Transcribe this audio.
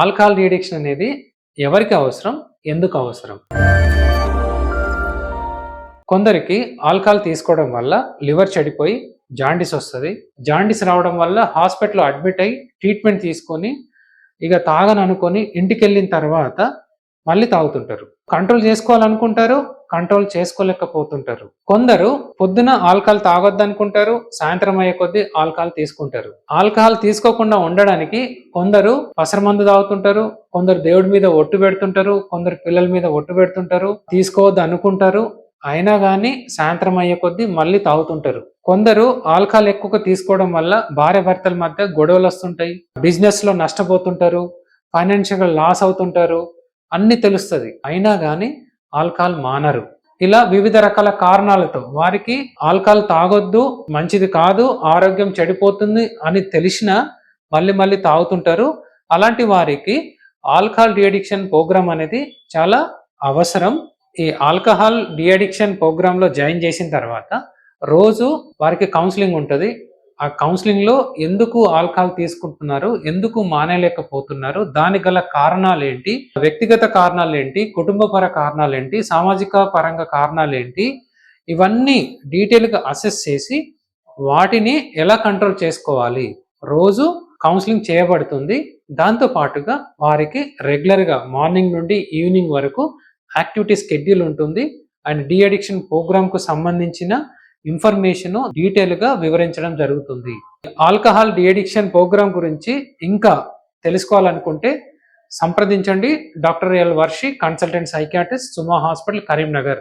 Alcohol రీడిక్షన్ అనేది ఎవరికి అవసరం? ఎందుకు అవసరం? కొందరికి ఆల్కహాల్ తీసుకోవడం వల్ల లివర్ చెడిపోయి జాండీస్ వస్తుంది. జాండీస్ రావడం వల్ల హాస్పిటల్లో అడ్మిట్ అయ్యి ట్రీట్మెంట్ తీసుకొని ఇక తాగను అనుకొని ఇంటికి వెళ్ళిన తర్వాత మళ్ళీ తాగుతుంటారు. Control చేసుకోవాలనుకుంటారు control చేసుకోలేకపోతుంటారు. కొందరు పొద్దున ఆల్కహాల్ తాగొద్దు అనుకుంటారు సాయంత్రం అయ్యే కొద్దీ ఆల్కహాల్ తీసుకుంటారు. ఆల్కహాల్ తీసుకోకుండా ఉండడానికి కొందరు పసరమందు తాగుతుంటారు కొందరు దేవుడి మీద ఒట్టు పెడుతుంటారు కొందరు పిల్లల మీద ఒట్టు పెడుతుంటారు తీసుకోవద్దు అనుకుంటారు అయినా కానీ సాయంత్రం అయ్యే కొద్దీ మళ్ళీ తాగుతుంటారు. కొందరు ఆల్కహాల్ ఎక్కువగా తీసుకోవడం వల్ల భార్య భర్తల మధ్య గొడవలు వస్తుంటాయి బిజినెస్లో నష్టపోతుంటారు ఫైనాన్షియల్ లాస్ అవుతుంటారు అన్ని తెలుస్తుంది. అయినా కానీ ఆల్కహాల్ మానరు. ఇలా వివిధ రకాల కారణాలతో వారికి ఆల్కహాల్ తాగొద్దు మంచిది కాదు ఆరోగ్యం చెడిపోతుంది అని తెలిసినా మళ్ళీ మళ్ళీ తాగుతుంటారు. అలాంటి వారికి ఆల్కహాల్ డిఅడిక్షన్ ప్రోగ్రామ్ అనేది చాలా అవసరం. ఈ ఆల్కహాల్ డిఅడిక్షన్ ప్రోగ్రామ్లో జాయిన్ చేసిన తర్వాత రోజు వారికి కౌన్సిలింగ్ ఉంటుంది. ఆ కౌన్సిలింగ్లో ఎందుకు ఆల్కహాల్ తీసుకుంటున్నారు ఎందుకు మానేయలేకపోతున్నారు దానికి గల కారణాలు ఏంటి వ్యక్తిగత కారణాలు ఏంటి కుటుంబపర కారణాలు ఏంటి సామాజిక పరంగా కారణాలు ఏంటి ఇవన్నీ డీటెయిల్గా అసెస్ చేసి వాటిని ఎలా కంట్రోల్ చేసుకోవాలి. రోజు కౌన్సిలింగ్ చేయబడుతుంది. దాంతో పాటుగా వారికి రెగ్యులర్గా మార్నింగ్ నుండి ఈవినింగ్ వరకు యాక్టివిటీ స్కెడ్యూల్ ఉంటుంది. అండ్ డీ అడిక్షన్ ప్రోగ్రామ్కు సంబంధించిన ఇన్ఫర్మేషన్ డీటెయిల్గా వివరించడం జరుగుతుంది. ఆల్కహాల్ డిఎడిక్షన్ ప్రోగ్రాం ప్రోగ్రామ్ గురించి ఇంకా తెలుసుకోవాలనుకుంటే సంప్రదించండి. Doctor L Varshi consultant psychiatrist Suma hospital Karimnagar.